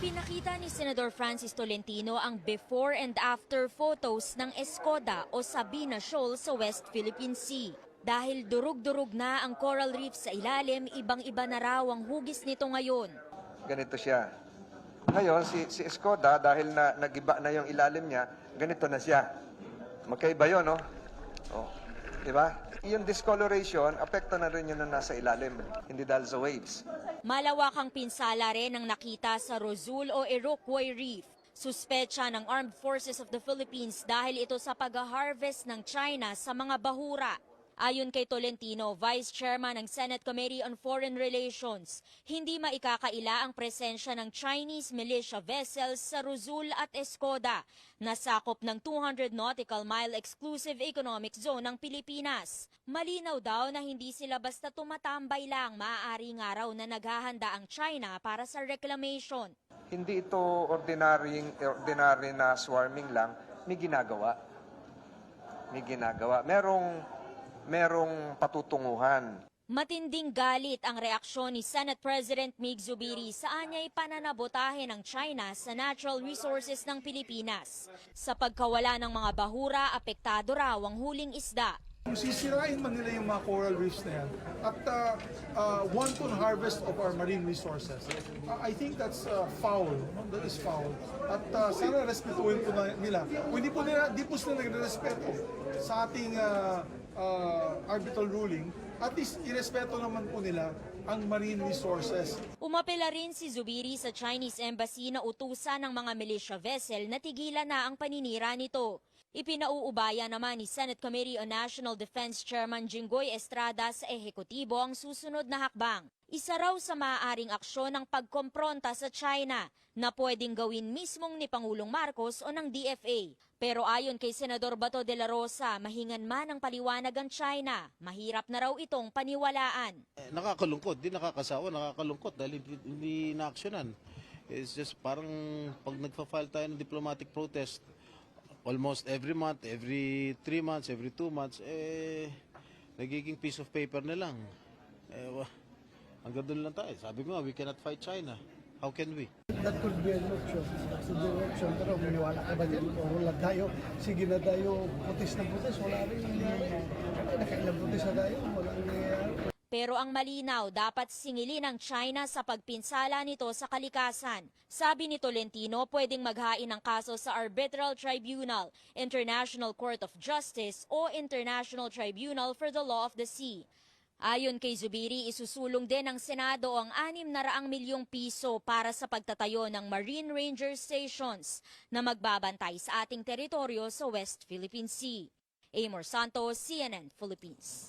Ipinakita ni Senador Francis Tolentino ang before and after photos ng Escoda o Sabina Shoal sa West Philippine Sea. Dahil durug-durug na ang coral reef sa ilalim, ibang-iba na raw ang hugis nito ngayon. ganito siya. Ngayon, si, si Escoda, dahil na, nagiba na yung ilalim niya, ganito na siya. Magkaiba yun, no? Oh. Di ba? Yung discoloration, apekto na rin yun na nasa ilalim, hindi dahil sa waves. Malawakang pinsala rin ang nakita sa Rozul o Iroquois Reef. Suspecha ng Armed Forces of the Philippines dahil ito sa pag-harvest ng China sa mga bahura. Ayon kay Tolentino, Vice Chairman ng Senate Committee on Foreign Relations, hindi maikakaila ang presensya ng Chinese militia vessels sa Rozul at Escoda, na sakop ng 200 nautical mile exclusive economic zone ng Pilipinas. Malinaw daw na hindi sila basta tumatambay lang, maaari nga raw na naghahanda ang China para sa reclamation. Hindi ito ordinary, ordinary na swarming lang, may ginagawa. May ginagawa. Merong, merong patutunguhan. Matinding galit ang reaksyon ni Senate President Mig Zubiri sa anyay pananabotahe ng China sa natural resources ng Pilipinas. Sa pagkawala ng mga bahura, apektado raw ang huling isda. Kung sisirain man nila yung mga coral reefs na yan at uh, uh, wanton harvest of our marine resources, uh, I think that's uh, foul. That is foul. At uh, sana respetuhin po na nila. Kung hindi po nila, di po sila nagre-respeto sa ating uh, uh, arbitral ruling, at least irespeto naman po nila ang marine resources. Umapela rin si Zubiri sa Chinese Embassy na utusan ng mga militia vessel na tigilan na ang paninira nito. Ipinauubaya naman ni Senate Committee on National Defense Chairman Jinggoy Estrada sa ehekutibo ang susunod na hakbang. Isa raw sa maaaring aksyon ng pagkompronta sa China na pwedeng gawin mismong ni Pangulong Marcos o ng DFA. Pero ayon kay Senador Bato de la Rosa, mahingan man ang paliwanag ang China, mahirap na raw itong paniwalaan. Eh, nakakalungkot, di nakakasawa, nakakalungkot dahil hindi, hindi na-actionan. It's just parang pag nagfa-file tayo ng diplomatic protest, almost every month, every three months, every two months, eh, nagiging piece of paper na lang. Eh, wa- hanggang doon lang tayo. Sabi nga, we cannot fight China. How can we? That could be an option. Sa direction, pero maniwala ka ba dyan? O wala tayo, sige na tayo, putis na putis, wala rin nangyayari. Nakailang putis na tayo. Pero ang malinaw, dapat singilin ng China sa pagpinsala nito sa kalikasan. Sabi ni Tolentino, pwedeng maghain ng kaso sa Arbitral Tribunal, International Court of Justice o International Tribunal for the Law of the Sea. Ayon kay Zubiri, isusulong din ng Senado ang 600 milyong piso para sa pagtatayo ng Marine Ranger Stations na magbabantay sa ating teritoryo sa West Philippine Sea. Amor Santos, CNN Philippines.